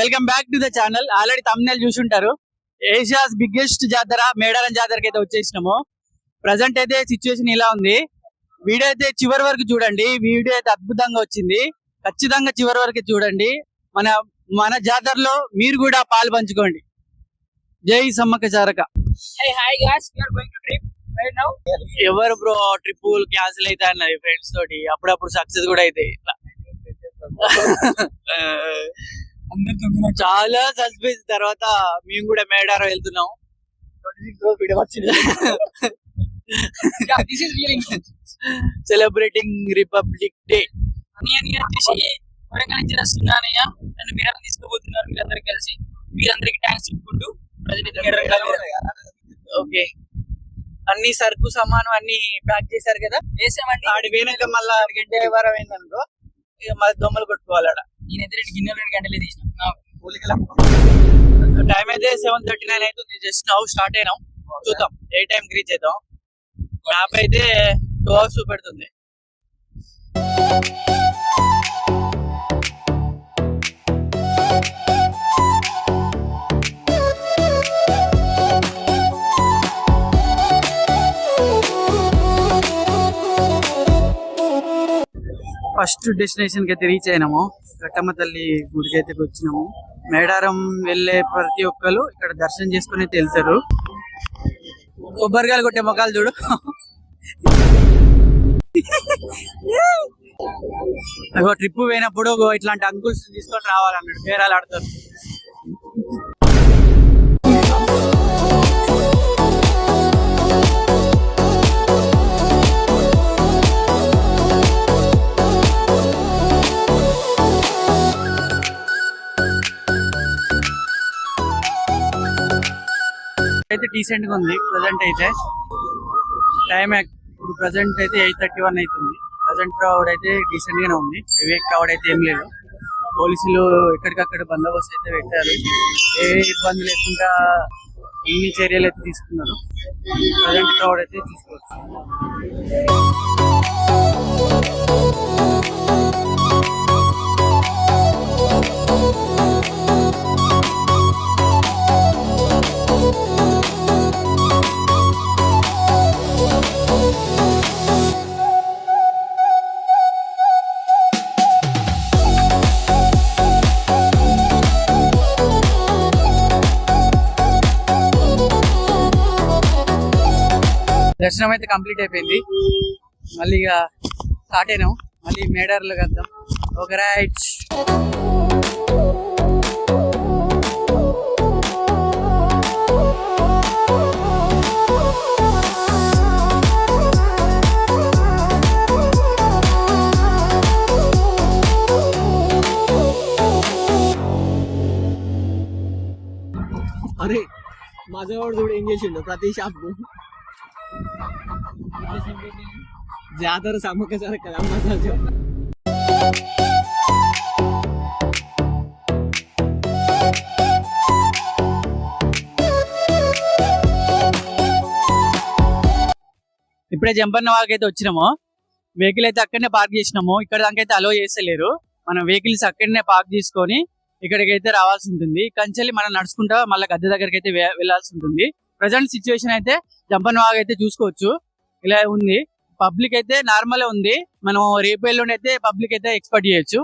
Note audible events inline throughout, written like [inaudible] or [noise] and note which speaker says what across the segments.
Speaker 1: Welcome back to the channel. Already thumbnail చూసుంటారు. Asia's biggest జాతర మేడారం జాతరకి అయితే వచ్చేసినాము. ప్రజెంట్ అయితే సిచ్యువేషన్ ఇలా ఉంది. వీడియో అయితే చివరి వరకు చూడండి. వీడియో అయితే అద్భుతంగా వచ్చింది. ఖచ్చితంగా చివరి వరకు చూడండి. మన మన జాతరలో మీరు కూడా పాలు పంచుకోండి. జై సమ్మక్క జారక. ఎవరు బ్రో ట్రిప్ క్యాన్సిల్ అయితే అన్నది ఫ్రెండ్స్ తోటి. అప్పుడప్పుడు సక్సెస్ కూడా అయితే. ఇట్లా [laughs] [laughs] చాలా సస్పెన్స్ తర్వాత మేము కూడా మేడారం వెళ్తున్నాం. సెలబ్రేటింగ్ రిపబ్లిక్ డే
Speaker 2: అని వరంగల్ నుంచి వస్తున్నానయ్య నన్ను మీరందరూ తీసుకోబోతున్నారు మీరందరూ కలిసి. మీరందరికి థ్యాంక్స్ చెప్పుకుంటూ ప్రజలు
Speaker 1: ఓకే అన్ని సరుకు సమానం అన్ని ప్యాక్ చేశారు కదా?
Speaker 2: వేసామండి.
Speaker 1: ఆడి పోయినాక మళ్ళా గంట వారం అయిందనుకో ఇక మళ్ళీ దొమ్మలు కొట్టుకోవాలి ఆడ
Speaker 2: నేనైతే రెండు గిన్నెలు రెండు గంటలే తీసిన.
Speaker 1: టైం అయితే సెవెన్ థర్టీ నైన్ అవుతుంది. జస్ట్ నౌ స్టార్ట్ అయినాం. చూద్దాం. ఏ టైం రీచ్ అవుతాం మ్యాప్ అయితే టూ అవర్స్ చూపెడుతుంది. ఫస్ట్ డెస్టినేషన్కి అయితే రీచ్ అయినాము. కట్టమ్మ తల్లి గుడికి అయితే వచ్చినాము. మేడారం వెళ్ళే ప్రతి ఒక్కరు ఇక్కడ దర్శనం చేసుకుని అయితే వెళ్తారు. కొబ్బరికాయలు కొట్టే మొక్కలు చూడు. అగో ట్రిప్ పోయినప్పుడు ఇట్లాంటి అంకుల్స్ తీసుకొని రావాలన్నాడు. పేరాలు ఆడతారు. అయితే డీసెంట్గా ఉంది ప్రజెంట్ అయితే. టైం ఇప్పుడు ప్రజెంట్ అయితే ఎయిట్ థర్టీ వన్ అవుతుంది. ప్రజెంట్ క్రౌడ్ అయితే డీసెంట్ గానే ఉంది. హెవీ క్రౌడ్ అయితే ఏం లేదు. పోలీసులు ఎక్కడికక్కడ బందోబస్తు అయితే పెట్టారు. ఏ ఇబ్బంది లేకుండా అన్ని చర్యలు అయితే తీసుకున్నారు. ప్రజెంట్ క్రౌడ్ అయితే తీసుకోవచ్చు. దర్శనం అయితే కంప్లీట్ అయిపోయింది. మళ్ళీ ఇక స్టార్ట్ అయినాం. మళ్ళీ మేడార్లో కద్దాం ఒక రైట్.
Speaker 3: అరే మజవాడు చూడు ఏం చేసిండు? ప్రతి షాప్ జాతర సమ్మక సార్ కదా
Speaker 1: ఇప్పుడే జంపన్న వాళ్ళకి అయితే వచ్చినాము. వెహికల్ అయితే అక్కడనే పార్క్ చేసినాము. ఇక్కడ దానికైతే అలో చేస్తలేరు. మనం వెహికల్స్ అక్కడనే పార్క్ చేసుకొని ఇక్కడికి అయితే రావాల్సి ఉంటుంది. కంచెల్లి మనం నడుచుకుంటా మళ్ళీ గద్దె దగ్గరికి అయితే వెళ్ళాల్సి ఉంటుంది. ప్రజెంట్ సిచ్యువేషన్ అయితే జంపన్ వాగ్ అయితే చూసుకోవచ్చు. ఇలా ఉంది. పబ్లిక్ అయితే నార్మల్ ఉంది. మనం రేపు ఎల్లుండి అయితే పబ్లిక్ అయితే ఎక్స్పెక్ట్ చేయొచ్చు.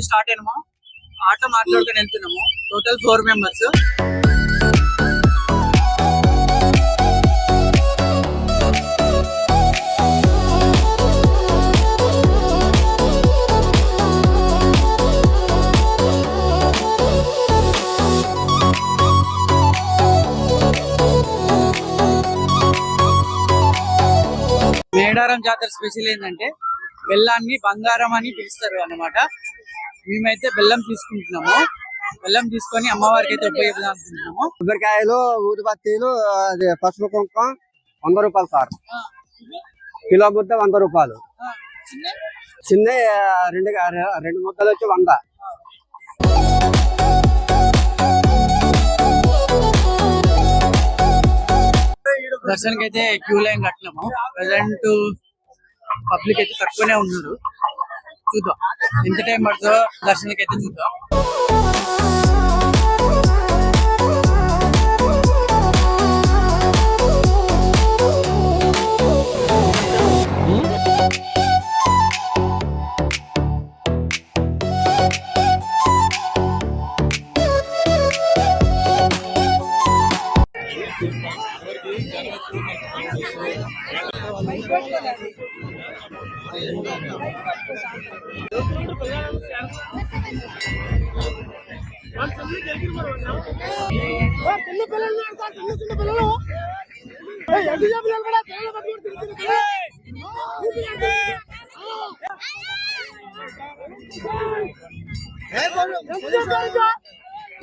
Speaker 1: నుంచి స్టార్ట్ అయినాము ఆటో మాట్లాడుకొని వెళ్తున్నాము టోటల్ ఫోర్ మెంబర్స్ మేడారం జాతర స్పెషల్ ఏంటంటే బెల్లాన్ని బంగారం అని పిలుస్తారు అన్నమాట. మేమైతే బెల్లం తీసుకుంటున్నాము. బెల్లం తీసుకొని అమ్మవారికి అయితే ఉపయోగిద్దాం అనుకుంటున్నాము.
Speaker 3: కొబ్బరికాయలు ఊదిబత్తీలు అది పసుపు కుంకుమ వంద రూపాయలు సార్. కిలో ముద్ద వంద రూపాయలు. చిన్న రెండు రెండు ముద్దలు వచ్చి వంద.
Speaker 1: దర్శనానికి అయితే క్యూ లైన్ కట్టినాము. ప్రజెంట్ పబ్లిక్ అయితే తక్కువనే ఉన్నారు. చూద్దాం. ఎంత టైం పడుతుందో దర్శనానికి అయితే చూద్దాం.
Speaker 4: ఆ, చిన్న పిల్లలు ఉన్నారు సార్, చిన్న చిన్న పిల్లలు ఏయ్, ఎంత సేపు నిలబడా? పిల్లలు పట్టుకొని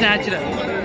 Speaker 1: natural.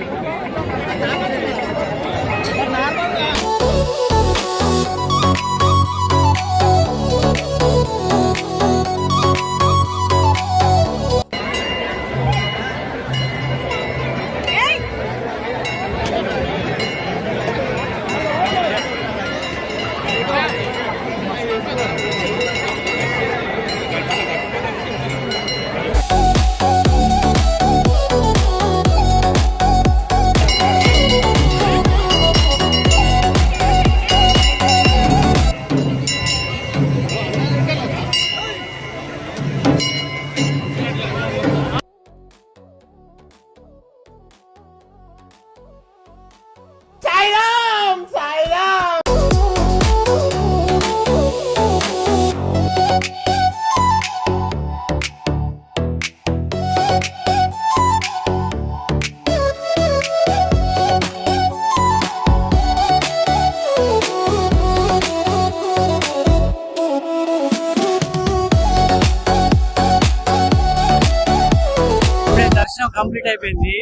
Speaker 1: కంప్లీట్ అయిపోయింది.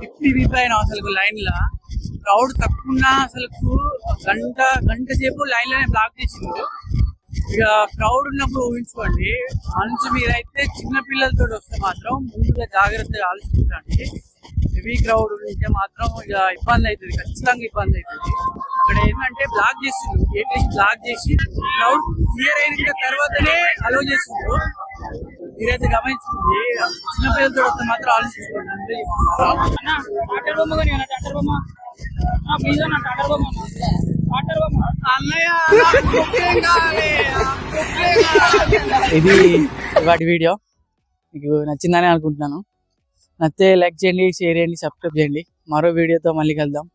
Speaker 1: ఫిఫ్టీ పీపుల్ అయినా అసలు లైన్ లా క్రౌడ్ తక్కువన్నా అసలు గంట గంట సేపు లైన్లోనే బ్లాక్ చేసిండు. ఇక క్రౌడ్ ఉన్నప్పుడు ఊహించుకోండి. మనసు మీరైతే చిన్న పిల్లలతో వస్తే మాత్రం ముందుగా జాగ్రత్తగా ఆలోచించండి. హెవీ క్రౌడ్ ఉంటే మాత్రం ఇక ఇబ్బంది అవుతుంది ఖచ్చితంగా ఇబ్బంది అవుతుంది. ఇక్కడ ఏంటంటే బ్లాక్ చేసిండ్రు గేట్ వేసి బ్లాక్ చేసి క్రౌడ్ క్లియర్ అయిన తర్వాతనే అలో చేసిండ్రు మీరైతే గమనించుకోండి చిన్న పిల్లలతో వస్తే మాత్రం ఆలోచించుకోండి.
Speaker 2: బొమ్మ కానీ బొమ్మ. ప్లీజ్ అన్న బొమ్మ. బొమ్మ.
Speaker 1: అన్నయ్య. ఇది వాటి వీడియో. మీకు నచ్చిందని అనుకుంటున్నాను. నచ్చితే లైక్ చేయండి షేర్ చేయండి సబ్స్క్రైబ్ చేయండి. మరో వీడియోతో మళ్ళీ కలుద్దాం.